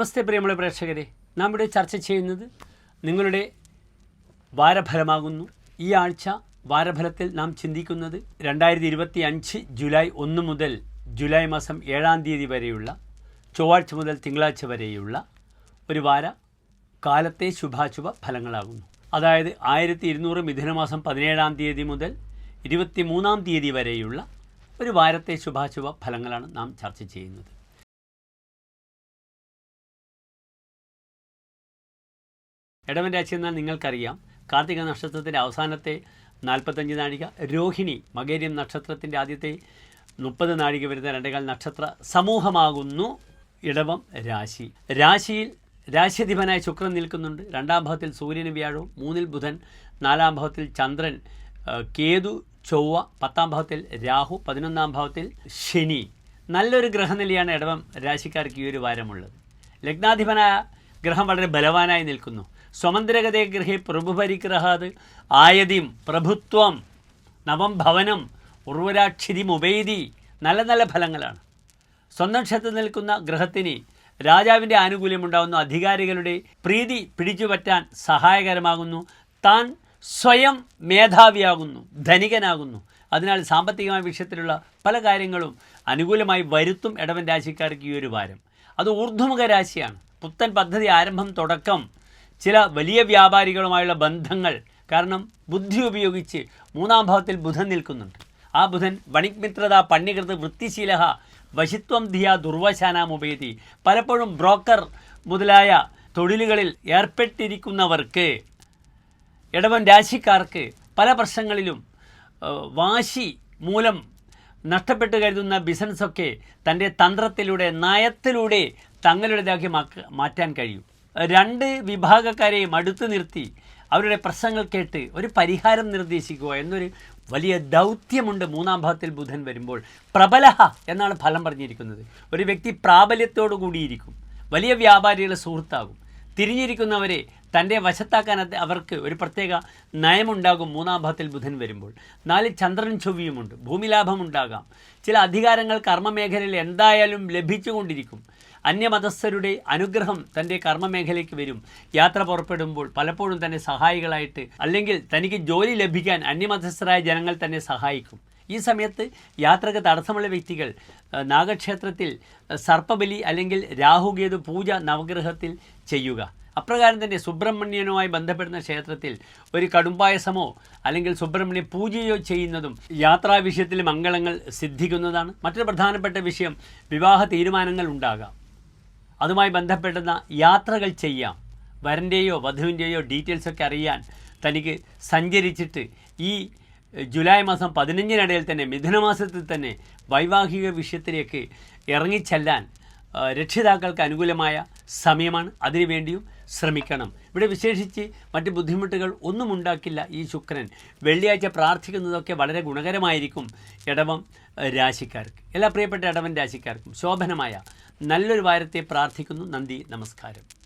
നമസ്തേ പ്രിയമുള്ള പ്രേക്ഷകരെ. നാം ഇവിടെ ചർച്ച ചെയ്യുന്നത് നിങ്ങളുടെ വാരഫലമാകുന്നു. ഈ ആഴ്ച വാരഫലത്തിൽ നാം ചിന്തിക്കുന്നത് രണ്ടായിരത്തി ഇരുപത്തി അഞ്ച് ജൂലൈ ഒന്ന് മുതൽ ജൂലൈ മാസം ഏഴാം തീയതി വരെയുള്ള ചൊവ്വാഴ്ച മുതൽ തിങ്കളാഴ്ച വരെയുള്ള ഒരു വാര കാലത്തെ ശുഭാശുഭ ഫലങ്ങളാകുന്നു. അതായത് ആയിരത്തി ഇരുന്നൂറ് മിഥുനമാസം പതിനേഴാം തീയതി മുതൽ ഇരുപത്തി മൂന്നാം തീയതി വരെയുള്ള ഒരു വാരത്തെ ശുഭാശുഭ ഫലങ്ങളാണ് നാം ചർച്ച ചെയ്യുന്നത്. ഇടവൻ രാശി എന്നാൽ നിങ്ങൾക്കറിയാം. കാർത്തിക നക്ഷത്രത്തിന്റെ അവസാനത്തെ നാൽപ്പത്തഞ്ച് നാഴിക രോഹിണി മകേരിയം നക്ഷത്രത്തിന്റെ ആദ്യത്തെ മുപ്പത് നാഴിക വരുന്ന രണ്ടേകാൽ നക്ഷത്ര സമൂഹമാകുന്നു ഇടവം രാശി. രാശിയിൽ രാശ്യധിപനായ ശുക്രൻ നിൽക്കുന്നുണ്ട്. രണ്ടാം ഭാവത്തിൽ സൂര്യന് വ്യാഴവും മൂന്നിൽ ബുധൻ നാലാം ഭാവത്തിൽ ചന്ദ്രൻ കേതു ചൊവ്വ പത്താം ഭാവത്തിൽ രാഹു പതിനൊന്നാം ഭാവത്തിൽ ശനി. നല്ലൊരു ഗ്രഹനിലയാണ് ഇടവം രാശിക്കാർക്ക് ഈ ഒരു വാരമുള്ളത്. ലഗ്നാധിപനായ ഗ്രഹം വളരെ ബലവാനായി നിൽക്കുന്നു. സ്വമന്ത്രഗതേ ഗൃഹേ പ്രഭുപരിഗ്രഹാത് ആയതിം പ്രഭുത്വം നവം ഭവനം ഉർവരാക്ഷിതി മുബൈദി നല്ല നല്ല ഫലങ്ങളാണ്. സ്വന്തം ക്ഷേത്രത്തിൽ നിൽക്കുന്ന ഗ്രഹത്തിന് രാജാവിന്റെ ആനുകൂല്യമുണ്ടാകുന്നു അധികാരികളുടെ പ്രീതി പിടിച്ചുപറ്റാൻ സഹായകരമാകുന്നു. താൻ സ്വയം മേധാവിയാകുന്നു ധനികനാകുന്നു. അതിനാൽ സാമ്പത്തികമായ വിഷയത്തിലുള്ള പല കാര്യങ്ങളും അനുകൂലമായി വരുത്തും ഇടവൻ രാശിക്കാർക്ക് ഈ ഒരു വാരം. അത് ഊർധ്വമുഖ രാശിയാണ്. പുത്തൻ പദ്ധതി ആരംഭം തുടക്കം ചില വലിയ വ്യാപാരികളുമായുള്ള ബന്ധങ്ങൾ കാരണം ബുദ്ധി ഉപയോഗിച്ച് മൂന്നാം ഭാവത്തിൽ ബുധൻ നിൽക്കുന്നുണ്ട്. ആ ബുധൻ വണിക്മിത്രത പണ്യകൃത് വൃത്തിശീല വശിത്വം ധിയ ദുർവശാനാമുപേതി പലപ്പോഴും ബ്രോക്കർ മുതലായ തൊഴിലുകളിൽ ഏർപ്പെട്ടിരിക്കുന്നവർക്ക് ഇടവൻ രാശിക്കാർക്ക് പല പ്രശ്നങ്ങളിലും വാശി മൂലം നഷ്ടപ്പെട്ട് കരുതുന്ന ബിസിനസ്സൊക്കെ തന്റെ തന്ത്രത്തിലൂടെ നയത്തിലൂടെ തങ്ങളുടേതാക്കി മാറ്റാൻ കഴിയും. രണ്ട് വിഭാഗക്കാരെയും അടുത്ത് നിർത്തി അവരുടെ പ്രശ്നങ്ങൾ കേട്ട് ഒരു പരിഹാരം നിർദ്ദേശിക്കുക എന്നൊരു വലിയ ദൗത്യമുണ്ട് മൂന്നാം ഭാഗത്തിൽ ബുധൻ വരുമ്പോൾ. പ്രബലഹ എന്നാണ് ഫലം പറഞ്ഞിരിക്കുന്നത്. ഒരു വ്യക്തി പ്രാബല്യത്തോടു കൂടിയിരിക്കും. വലിയ വ്യാപാരികളുടെ സുഹൃത്താകും. തിരിഞ്ഞിരിക്കുന്നവരെ തന്റെ വശത്താക്കാൻ അവർക്ക് ഒരു പ്രത്യേക നയമുണ്ടാകും മൂന്നാം ഭാഗത്തിൽ ബുധൻ വരുമ്പോൾ. നാല് ചന്ദ്രൻ ചൊവ്വിയുമുണ്ട്. ഭൂമിലാഭമുണ്ടാകാം ചില അധികാരങ്ങൾ കർമ്മമേഖലയിൽ എന്തായാലും ലഭിച്ചുകൊണ്ടിരിക്കും. അന്യമതസ്ഥരുടെ അനുഗ്രഹം തന്റെ കർമ്മമേഖലയ്ക്ക് വരും. യാത്ര പുറപ്പെടുമ്പോൾ പലപ്പോഴും തന്നെ സഹായികളായിട്ട് അല്ലെങ്കിൽ തനിക്ക് ജോലി ലഭിക്കാൻ അന്യമതസ്ഥരായ ജനങ്ങൾ തന്നെ സഹായിക്കും. ഈ സമയത്ത് യാത്രയ്ക്ക് തടസ്സമുള്ള വ്യക്തികൾ നാഗക്ഷേത്രത്തിൽ സർപ്പബലി അല്ലെങ്കിൽ രാഹുകേതു പൂജ നവഗ്രഹത്തിൽ ചെയ്യുക. അപ്രകാരം തന്നെ സുബ്രഹ്മണ്യനുമായി ബന്ധപ്പെടുന്ന ക്ഷേത്രത്തിൽ ഒരു കടുംപായസമോ അല്ലെങ്കിൽ സുബ്രഹ്മണ്യ പൂജയോ ചെയ്യുന്നതും യാത്രാ വിഷയത്തിൽ മംഗളങ്ങൾ സിദ്ധിക്കുന്നതാണ്. മറ്റൊരു പ്രധാനപ്പെട്ട വിഷയം വിവാഹ തീരുമാനങ്ങൾ ഉണ്ടാകാം. അതുമായി ബന്ധപ്പെടുന്ന യാത്രകൾ ചെയ്യാം. വരന്റെയോ വധുവിന്റെയോ ഡീറ്റെയിൽസൊക്കെ അറിയാൻ തനിക്ക് സഞ്ചരിച്ചിട്ട് ഈ ജൂലൈ മാസം പതിനഞ്ചിനിടയിൽ തന്നെ മിഥുനമാസത്തിൽ തന്നെ വൈവാഹിക വിഷയത്തിലേക്ക് ഇറങ്ങിച്ചെല്ലാൻ രക്ഷിതാക്കൾക്ക് അനുകൂലമായ സമയമാണ്. അതിനുവേണ്ടിയും ശ്രമിക്കണം. ഇവിടെ വിശേഷിച്ച് മറ്റ് ബുദ്ധിമുട്ടുകൾ ഒന്നും ഉണ്ടാക്കില്ല ഈ ശുക്രൻ. വെള്ളിയാഴ്ച പ്രാർത്ഥിക്കുന്നതൊക്കെ വളരെ ഗുണകരമായിരിക്കും ഇടവം രാശിക്കാർക്ക്. എല്ലാ പ്രിയപ്പെട്ട ഇടവൻ രാശിക്കാർക്കും ശോഭനമായ നല്ലൊരു വാരത്തെ പ്രാർത്ഥിക്കുന്നു. നന്ദി നമസ്കാരം.